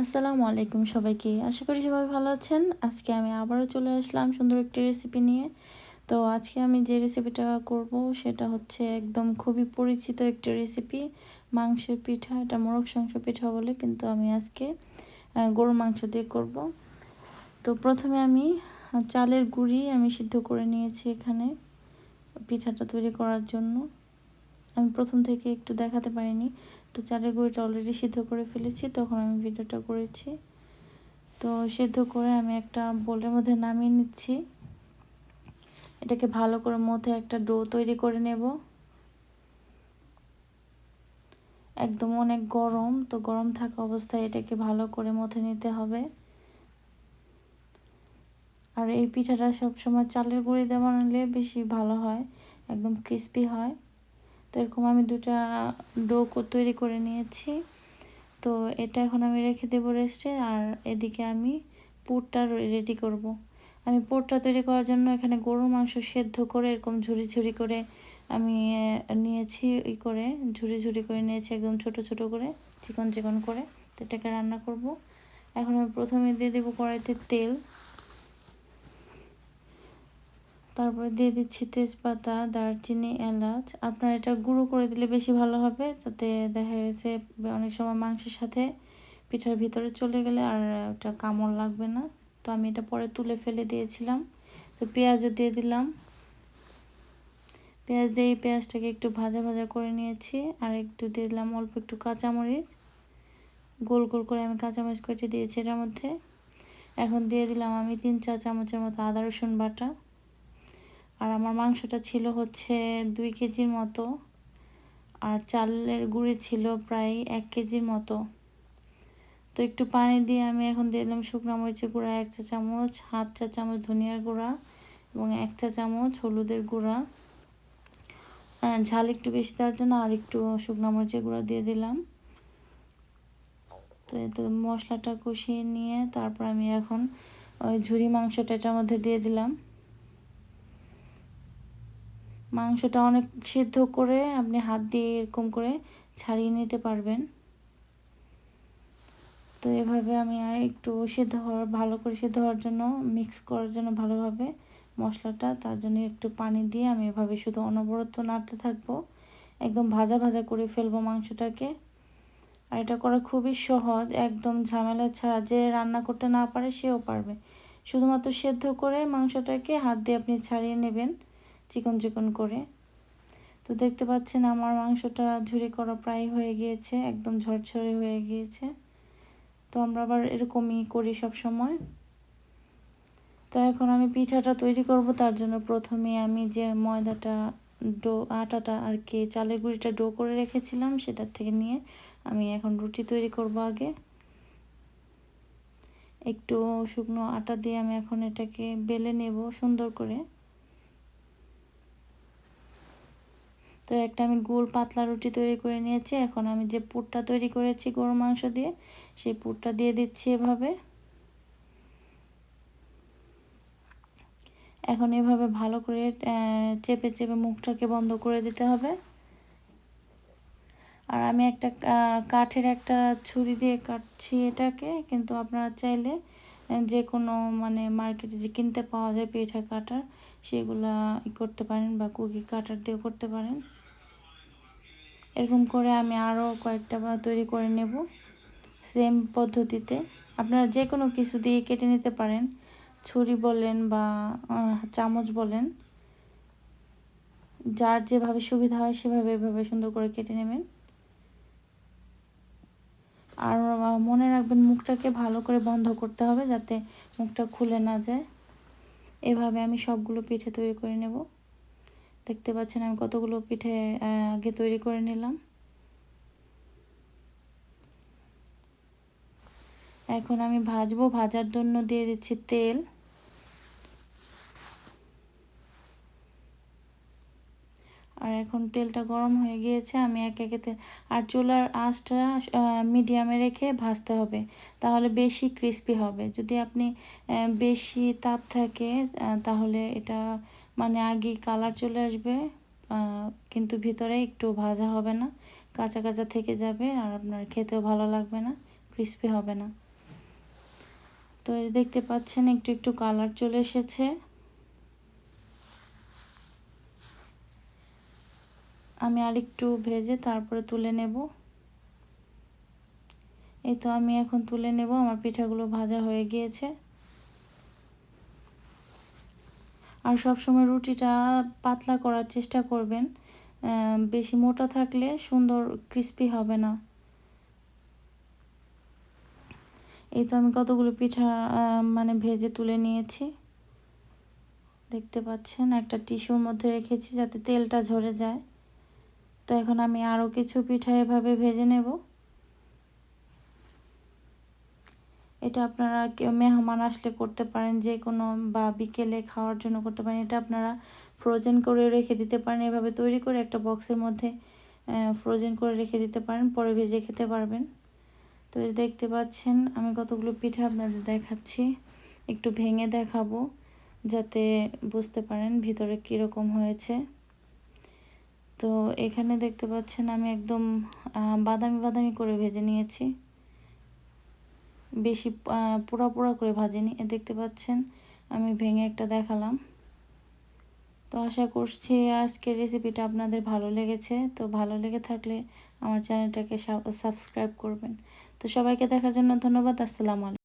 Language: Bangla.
আসসালামু আলাইকুম সবাইকে। আশা করি সবাই ভালো আছেন। আজকে আমি আবারও চলে আসলাম সুন্দর একটি রেসিপি নিয়ে। তো আজকে আমি যে রেসিপিটা করব সেটা হচ্ছে একদম খুবই পরিচিত একটি রেসিপি মাংসের পিঠা, এটা মোরগ সংস পিঠা বলে, কিন্তু আমি আজকে গরুর মাংস দিয়ে করব। তো প্রথমে আমি চালের গুঁড়ি আমি সিদ্ধ করে নিয়েছি এখানে, পিঠাটা তৈরি করার জন্য। আমি প্রথম থেকে একটু দেখাতে পারিনি। তো চালের গুঁড়িটা অলরেডি সিদ্ধ করে ফেলেছি, তখন আমি ভিডিওটা করেছি। তো সিদ্ধ করে আমি একটা বোলের মধ্যে নামিয়ে নিচ্ছি। এটাকে ভালো করে মধ্যে একটা ডো তৈরি করে নেব। একদম অনেক গরম, তো গরম থাকা অবস্থায় এটাকে ভালো করে মথে নিতে হবে। আর এই পিঠাটা সবসময় চালের গুঁড়ি দিয়ে বানালে বেশি ভালো হয়, একদম ক্রিস্পি হয়। তো এরকম আমি দুটা ডো তৈরি করে নিয়েছি তো এটা এখন আমি রেখে দেবো রেস্টে আর এদিকে আমি পুরটা রেডি করব। আমি পুরটা তৈরি করার জন্য এখানে গরুর মাংস সেদ্ধ করে এরকম ঝুড়ি ঝুড়ি করে আমি নিয়েছি ই করে ঝুড়ি ঝুড়ি করে নিয়েছি একদম ছোট ছোট করে, চিকন চিকন করে তো এটাকে রান্না করব। এখন আমি প্রথমে দিয়ে দেবো কড়াইতে তেল তারপরে দিয়ে দিচ্ছি তেজপাতা, দারচিনি, এলাচ। আপনার এটা গুঁড়ো করে দিলে বেশি ভালো হবে, তাতে দেখা গেছে অনেক সময় মাংসের সাথে পিঠার ভিতরে চলে গেলে আর ওটা কামড় লাগবে না। তো আমি এটা পরে তুলে ফেলে দিয়েছিলাম। তো পেঁয়াজও দিয়ে দিলাম। পেঁয়াজ দিয়ে এই পেঁয়াজটাকে একটু ভাজা ভাজা করে নিয়েছি। আর একটু দিয়ে দিলাম অল্প একটু কাঁচামরিচ। গোল গোল করে আমি কাঁচামরিচ কেটে দিয়েছি এটার মধ্যে। এখন দিয়ে দিলাম আমি তিন চা চামচের মতো আদা রসুন বাটা। আর আমার মাংসটা ছিল হচ্ছে দুই কেজির মতো। আর চালের গুঁড়ি ছিল প্রায় এক কেজির মতো। তো একটু পানি দিয়ে আমি এখন দিলাম শুকনো মরিচের গুঁড়া, এক চা চামচ, হাফ চা চামচ ধনিয়ার গুঁড়া এবং এক চা চামচ হলুদের গুঁড়া। ঝাল একটু বেশি দেওয়ার জন্য আর একটু শুকনো মরিচের গুঁড়া দিয়ে দিলাম। তো তো মশলাটা কষিয়ে নিয়ে তারপর আমি এখন ওই ঝুরি মাংসটা এটার মধ্যে দিয়ে দিলাম। মাংসটা অনেক সিদ্ধ করে আপনি হাত দিয়ে এরকম করে ছাড়িয়ে নিতে পারবেন। তো এভাবে আমি আর একটু সিদ্ধ হওয়ার, ভালো করে সিদ্ধ হওয়ার জন্য মিক্স করার জন্য ভালোভাবে মশলাটা, তার জন্য একটু পানি দিয়ে আমি এভাবে শুধু অনবরত নাড়তে থাকব। একদম ভাজা ভাজা করে ফেলব মাংসটাকে। আর এটা করা খুবই সহজ, একদম ঝামেলা ছাড়া যে রান্না করতে না পারে সেও পারবে। শুধুমাত্র সেদ্ধ করে মাংসটাকে হাত দিয়ে আপনি ছাড়িয়ে নেবেন। চিকন চিকন করে। তো দেখতে পাচ্ছেন আমার মাংসটা ঝুরি করা প্রায় হয়ে গিয়েছে, একদম ঝরঝরে হয়ে গিয়েছে। তো আমরা আবার এরকমই করি সব সময়। তো এখন আমি পিঠাটা তৈরি করব, তার জন্য প্রথমে আমি যে ময়দাটা ডো, আটাটা আর কি চালের গুঁড়িটা ডো করে রেখেছিলাম, সেটার থেকে নিয়ে আমি এখন রুটি তৈরি করব আগে। একটু শুকনো আটা দিয়ে আমি এখন এটাকে বেলে নেব সুন্দর করে। তো একটা আমি গোল পাতলা রুটি তৈরি করে নিয়েছি। এখন আমি যে পুরটা তৈরি করেছি গরু মাংস দিয়ে, সেই পুরটা দিয়ে দিচ্ছি এভাবে। এখন এভাবে ভালো করে চেপে চেপে মুখটাকে বন্ধ করে দিতে হবে। আর আমি একটা কাঠের একটা ছুরি দিয়ে কাটছি এটাকে, কিন্তু আপনারা চাইলে যে কোনো মানে মার্কেটে যে কিনতে পাওয়া যায় পিঠা কাটার সেগুলা করতে পারেন বা কুকি কাটার দিয়েও করতে পারেন। এরকম করে আমি আরও কয়েকটা তৈরি করে নেব। সেম পদ্ধতিতে আপনারা যে কোনো কিছু দিয়ে কেটে নিতে পারেন। ছুরি বলেন বা চামচ বলেন। যার যেভাবে সুবিধা হয় সেভাবে এভাবে সুন্দর করে কেটে নেবেন। আর মনে রাখবেন মুখটাকে ভালো করে বন্ধ করতে হবে যাতে মুখটা খুলে না যায়। এভাবে আমি সবগুলো পিঠে তৈরি করে নেব। দেখতে পাচ্ছেন আমি কতগুলো পিঠে আগে তৈরি করে নিলাম। এখন আমি ভাজবো, ভাজার জন্য দিয়ে দিচ্ছি তেল আর এখন তেলটা গরম হয়ে গিয়েছে, আমি এক একে তেল, আর চুলার আঁচটা মিডিয়ামে রেখে ভাজতে হবে। তাহলে বেশি ক্রিস্পি হবে। যদি আপনি বেশি তাপ থাকে তাহলে এটা মানে আগে কালার চলে আসবে কিন্তু ভিতরে একটু ভাজা হবে না। কাঁচা কাঁচা থেকে যাবে, আর আপনার খেতেও ভালো লাগবে না ক্রিস্পি হবে না। তো দেখতে পাচ্ছেন, একটু একটু কালার চলে এসেছে। আমি আরেকটু ভেজে তারপরে তুলে নেব। এই তো আমি এখন তুলে নেব, আমার পিঠাগুলো ভাজা হয়ে গিয়েছে। আর সব সময় রুটিটা পাতলা করার চেষ্টা করবেন। বেশি মোটা থাকলে সুন্দর ক্রিস্পি হবে না। এই তো আমি কতগুলো পিঠা মানে ভেজে তুলে নিয়েছি। দেখতে পাচ্ছেন, একটা টিস্যুর মধ্যে রেখেছি যাতে তেলটা ঝরে যায়। তো এখন আমি আরও কিছু পিঠা এভাবে ভেজে নেব। এটা আপনারা কেউ মেহমান আসলে করতে পারেন, যে কোনো বা বিকেলে খাওয়ার জন্য করতে পারেন। এটা আপনারা ফ্রোজেন করে রেখে দিতে পারেন। এভাবে তৈরি করে একটা বক্সের মধ্যে ফ্রোজেন করে রেখে দিতে পারেন। পরে ভেজে খেতে পারবেন। তো দেখতে পাচ্ছেন, আমি কতগুলো পিঠা আপনাদের দেখাচ্ছি। একটু ভেঙে দেখাবো, যাতে বুঝতে পারেন ভিতরে কীরকম হয়েছে। তো এখানে দেখতে পাচ্ছেন আমি একদম বাদামি বাদামি করে ভেজে নিয়েছি। বেশি পোড়া পোড়া করে ভাজিনি। দেখতে পাচ্ছেন আমি ভেঙে একটা দেখালাম। তো আশা করছি আজকের রেসিপিটা আপনাদের ভালো লেগেছে। তো ভালো লেগে থাকলে আমার চ্যানেলটাকে সাবস্ক্রাইব করবেন। তো সবাইকে দেখার জন্য ধন্যবাদ। আসসালামু আলাইকুম।